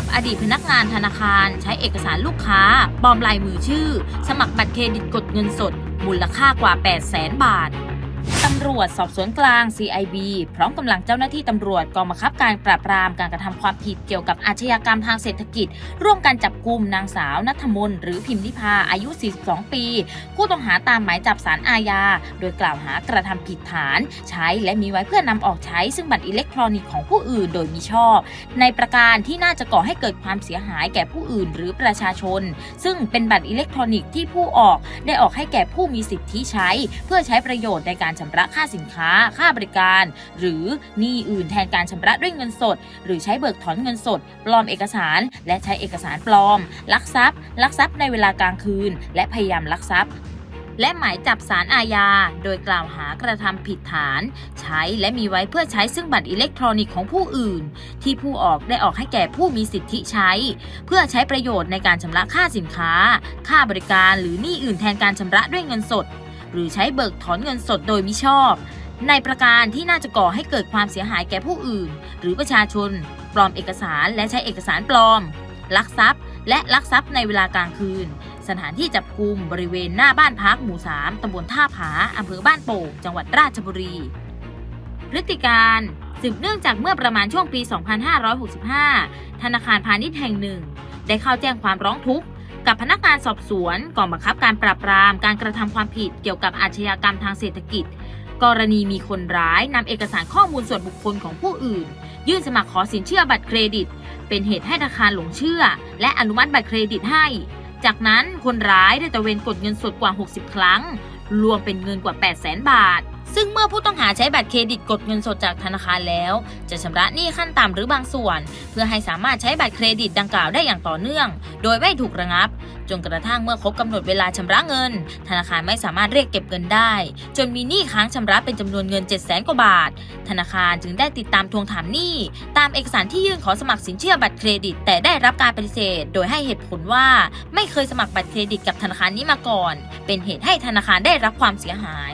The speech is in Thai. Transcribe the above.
บอดีตพนักงานธนาคารใช้เอกสารลูกค้าปลอมลายมือชื่อ สมัครบัตรเครดิตกดเงินสด มูลค่ากว่า 8 0 0 0 0 0 บาทำรวจสอบสวนกลาง CIB พร้อมกำลังเจ้าหน้าที่ตำรวจกองบังคับการปราบปรามการกระทำความผิดเกี่ยวกับอาชญากรรมทางเศรษฐกิจ ร่วมกันจับกลุ่มนางสาวนัทมนหรือพิมพ์นิพาอายุ 42 ปี ผู้ต้องหาตามหมายจับสารอาญา โดยกล่าวหากระทำผิดฐาน ใช้และมีไว้เพื่อนำออกใช้ ซึ่งบัตรอิเล็กทรอนิกส์ของผู้อื่นโดยมิชอบ ในประการที่น่าจะก่อให้เกิดความเสียหายแก่ผู้อื่น หรือประชาชน ซึ่งเป็นบัตรอิเล็กทรอนิกส์ที่ผู้ออกได้ออกให้แก่ผู้มีสิทธิใช้ เพื่อใช้ประโยชน์ในการชำระค่าสินค้า ค่าบริการ หรือหนี้อื่นแทนการชำระด้วยเงินสด หรือใช้เบิกถอนเงินสด ปลอมเอกสาร และใช้เอกสารปลอม ลักทรัพย์ ลักทรัพย์ในเวลากลางคืน และพยายามลักทรัพย์และหมายจับสารอาญา โดยกล่าวหากระทำผิดฐาน ใช้และมีไว้เพื่อใช้ซึ่งบัตรอิเล็กทรอนิกส์ของผู้อื่น ที่ผู้ออกได้ออกให้แก่ผู้มีสิทธิใช้ เพื่อใช้ประโยชน์ในการชำระค่าสินค้า ค่าบริการหรือหนี้อื่นแทนการชำระด้วยเงินสด หรือใช้เบิกถอนเงินสดโดยมิชอบ ในประการที่น่าจะก่อให้เกิดความเสียหายแก่ผู้อื่น หรือประชาชน ปลอมเอกสารและใช้เอกสารปลอม ลักทรัพย์ และลักทรัพย์ในเวลากลางคืน สถานที่จับกุมบริเวณหน้าบ้านพักหมู่ 3ตำบลท่าผาอำเภอบ้านโป่งจังหวัดราชบุรี พฤติการสืบเนื่องจากเมื่อประมาณช่วงปี 2565 ธนาคารพาณิชย์แห่งหนึ่ง ได้เข้าแจ้งความร้องทุกข์ กับพนักงานสอบสวนกองบังคับการปราบปรามการกระทำความผิดเกี่ยวกับอาชญากรรมทางเศรษฐกิจ กรณีมีคนร้ายนำเอกสารข้อมูลส่วนบุคคลของผู้อื่น ยื่นสมัครขอสินเชื่อบัตรเครดิต เป็นเหตุให้ธนาคารหลงเชื่อ และอนุมัติบัตรเครดิตให้ จากนั้นคนร้ายได้ตะเวนกดเงินสดกว่า 60 ครั้ง รวมเป็นเงินกว่า 8 0 0 0 0 0 บาท ซึ่งเมื่อผู้ต้องหาใช้บัตรเครดิตกดเงินสดจากธนาคารแล้ว จะชำระหนี้ขั้นต่ำหรือบางส่วน เพื่อให้สามารถใช้บัตรเครดิตดังกล่าวได้อย่างต่อเนื่อง โดยไม่ถูกระงับ จนกระทั่งเมื่อครบกำหนดเวลาชำระเงิน ธนาคารไม่สามารถเรียกเก็บเงินได้ จนมีหนี้ค้างชำระเป็นจำนวนเงิน 7 0 0 0 0 0กว่าบาท ธนาคารจึงได้ติดตามทวงถามหนี้ตามเอกสารที่ยื่นขอสมัครสินเชื่อบัตรเครดิต แต่ได้รับการปฏิเสธ โดยให้เหตุผลว่า ไม่เคยสมัครบัตรเครดิตกับธนาคารนี้มาก่อน เป็นเหตุให้ธนาคารได้รับความเสียหาย